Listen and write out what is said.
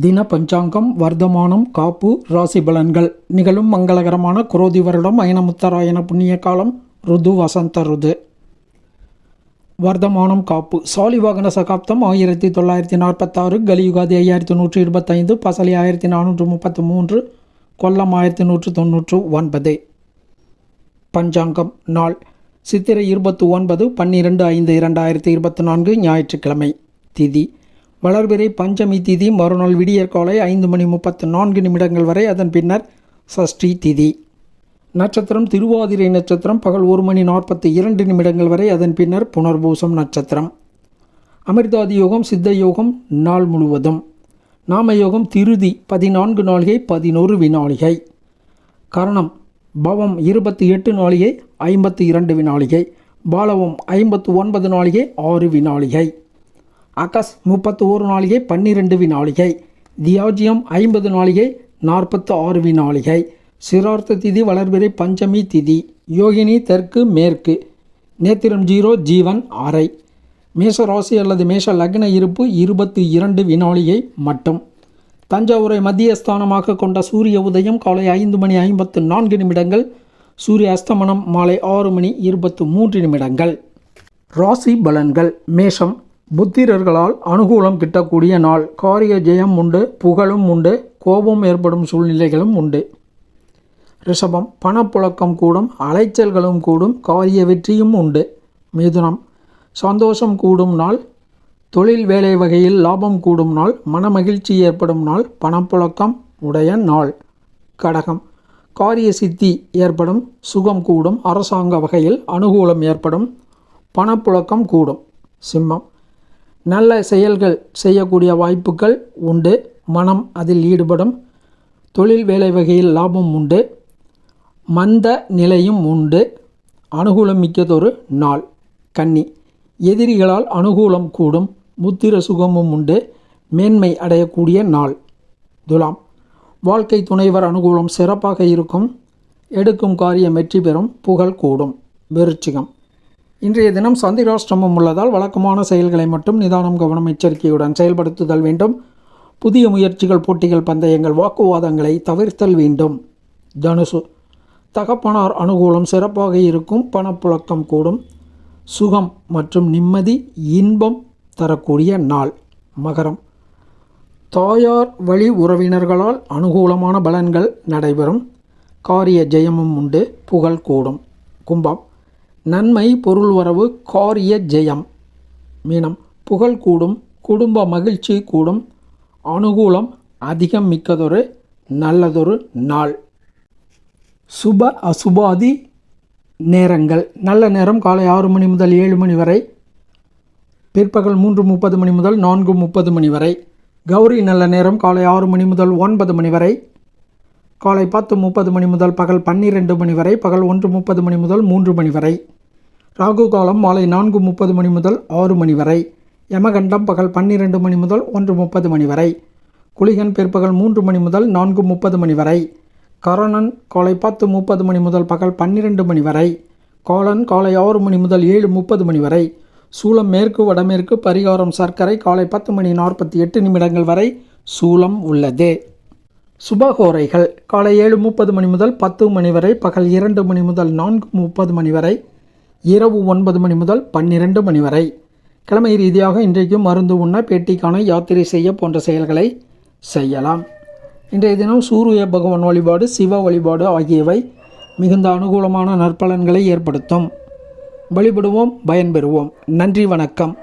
தின பஞ்சாங்கம் வர்த்தமானம் காப்பு ராசி பலன்கள். நிகழும் மங்களகரமான குரோதி வருடம் அயனமுத்தராயன புண்ணிய காலம் ருது வசந்த ருது. வர்த்தமானம் காப்பு. சாலிவாகன சகாப்தம் ஆயிரத்தி தொள்ளாயிரத்தி நாற்பத்தாறு. கலியுகாதி ஐயாயிரத்தி நூற்றி இருபத்தைந்து. பசலி ஆயிரத்தி நானூற்று முப்பத்து மூன்று. கொல்லம் ஆயிரத்தி நூற்று தொன்னூற்று ஒன்பது. பஞ்சாங்கம் நாள். சித்திரை இருபத்தி ஒன்பது பன்னிரெண்டு ஐந்து இரண்டாயிரத்தி இருபத்தி நான்கு ஞாயிற்றுக்கிழமை. திதி. வளர்பிறை பஞ்சமி திதி மறுநாள் விடியற்காலை ஐந்து மணி முப்பத்து நான்கு நிமிடங்கள் வரை அதன் பின்னர் சஷ்டி திதி. நட்சத்திரம் திருவாதிரை நட்சத்திரம் பகல் ஒரு மணி நாற்பத்தி இரண்டு நிமிடங்கள் வரை அதன் பின்னர் புனர்பூசம் நட்சத்திரம். அமிர்தாதி யோகம் சித்த யோகம் நாள் முழுவதும். நாம யோகம் திருதி பதினான்கு நாளிகை பதினோரு வினாளிகை. கரணம் பவம் இருபத்தி எட்டு நாளிகை ஐம்பத்தி இரண்டு வினாளிகை. பாலவம் ஐம்பத்து ஒன்பது நாளிகை ஆறு வினாளிகை. அகஸ் முப்பத்து ஓரு நாளிகை பன்னிரெண்டு வினாளிகை தியாஜியம் ஐம்பது நாளிகை நாற்பத்து ஆறு வினாளிகை சிரார்த்த திதி வளர்பிறை பஞ்சமி திதி. யோகினி தெற்கு மேற்கு. நேத்திரம் ஜீரோ ஜீவன் ஆரை மேஷ ராசி அல்லது மேஷ லக்ன இருப்பு இருபத்தி இரண்டு வினாளியை மட்டும். தஞ்சாவூரை மத்திய ஸ்தானமாக கொண்ட சூரிய உதயம் காலை ஐந்து மணி ஐம்பத்து நான்கு நிமிடங்கள். சூரிய அஸ்தமனம் மாலை ஆறு மணி இருபத்து மூன்று நிமிடங்கள். ராசி பலன்கள் மேஷம் புத்திரர்களால் அனுகூலம் கிட்டக்கூடிய நாள். காரிய ஜெயம் உண்டு புகழும் உண்டு கோபம் ஏற்படும் சூழ்நிலைகளும் உண்டு. ரிஷபம் பணப்புழக்கம் கூடும் அலைச்சல்களும் கூடும் காரிய வெற்றியும் உண்டு. மிதுனம் சந்தோஷம் கூடும் நாள். தொழில் வேலை வகையில் லாபம் கூடும் நாள். மனமகிழ்ச்சி ஏற்படும் நாள். பணப்புழக்கம் உடைய நாள். கடகம் காரிய சித்தி ஏற்படும் சுகம் கூடும் அரசாங்க வகையில் அனுகூலம் ஏற்படும் பணப்புழக்கம் கூடும். சிம்மம் நல்ல செயல்கள் செய்யக்கூடிய வாய்ப்புகள் உண்டு. மனம் அதில் ஈடுபடும். தொழில் வேலை வகையில் லாபம் உண்டு. மந்த நிலையும் உண்டு. அனுகூலம் மிக்கதொரு நாள். கன்னி. எதிரிகளால் அனுகூலம் கூடும். முத்திர சுகமும் உண்டு. மேன்மை அடையக்கூடிய நாள். துலாம். வாழ்க்கை துணைவர் அனுகூலம் சிறப்பாக இருக்கும். எடுக்கும் காரியம் வெற்றி பெறும். புகழ் கூடும். விருச்சிகம். இன்றைய தினம் சந்திராஷ்டிரமம் உள்ளதால் வழக்கமான செயல்களை மட்டும் நிதானம் கவனம் எச்சரிக்கையுடன் செயல்படுத்துதல் வேண்டும். புதிய முயற்சிகள் போட்டிகள் பந்தயங்கள் வாக்குவாதங்களை தவிர்த்தல் வேண்டும். தனுசு. தகப்பனார் அனுகூலம் சிறப்பாக இருக்கும் பணப்புழக்கம் கூடும். சுகம் மற்றும் நிம்மதி இன்பம் தரக்கூடிய நாள். மகரம். தாயார் வழி உறவினர்களால் அனுகூலமான பலன்கள் நடைபெறும். காரிய ஜெயமும் உண்டு புகழ் கூடும். கும்பம். நன்மை பொருள் வரவு காரிய ஜெயம். மீனம் புகழ் கூடும் குடும்ப மகிழ்ச்சி கூடும் அனுகூலம் அதிகம் மிக்கதொரு நல்லதொரு நாள். சுப அசுபாதி நேரங்கள். நல்ல நேரம் காலை ஆறு மணி முதல் ஏழு மணி வரை. பிற்பகல் மூன்று முப்பது மணி முதல் நான்கு முப்பது மணி வரை. கௌரி நல்ல நேரம் காலை ஆறு மணி முதல் ஒன்பது மணி வரை. காலை பத்து முப்பது மணி முதல் பகல் பன்னிரெண்டு மணி வரை பகல் ஒன்று முப்பது மணி முதல் மூன்று மணி வரை. ராகு காலம் மாலை நான்கு முப்பது மணி முதல் ஆறு மணி வரை. யமகண்டம் பகல் பன்னிரெண்டு மணி முதல் ஒன்று முப்பது மணி வரை. குளிகன் பிற்பகல் மூன்று மணி முதல் நான்கு முப்பது மணி வரை. கரணன் காலை பத்து முப்பது மணி முதல் பகல் பன்னிரெண்டு மணி வரை. காலன் காலை ஆறு மணி முதல் ஏழு முப்பது மணி வரை. சூலம் மேற்கு வடமேற்கு பரிகாரம் சர்க்கரை காலை பத்து மணி நாற்பத்தி எட்டு நிமிடங்கள் வரை சூலம் உள்ளது. சுபகோரைகள். காலை ஏழு முப்பது மணி முதல் பத்து மணி வரை பகல் இரண்டு மணி முதல் நான்கு முப்பது மணி வரை இரவு ஒன்பது மணி முதல் பன்னிரெண்டு மணி வரை. கிழமை ரீதியாக இன்றைக்கும் மருந்து உண்ண பேட்டிக்கான யாத்திரை செய்ய போன்ற செயல்களை செய்யலாம். இன்றைய தினம் சூரிய பகவான் வழிபாடு சிவ வழிபாடு ஆகியவை மிகுந்த அனுகூலமான நற்பலன்களை ஏற்படுத்தும். வழிபடுவோம் பயன்பெறுவோம். நன்றி வணக்கம்.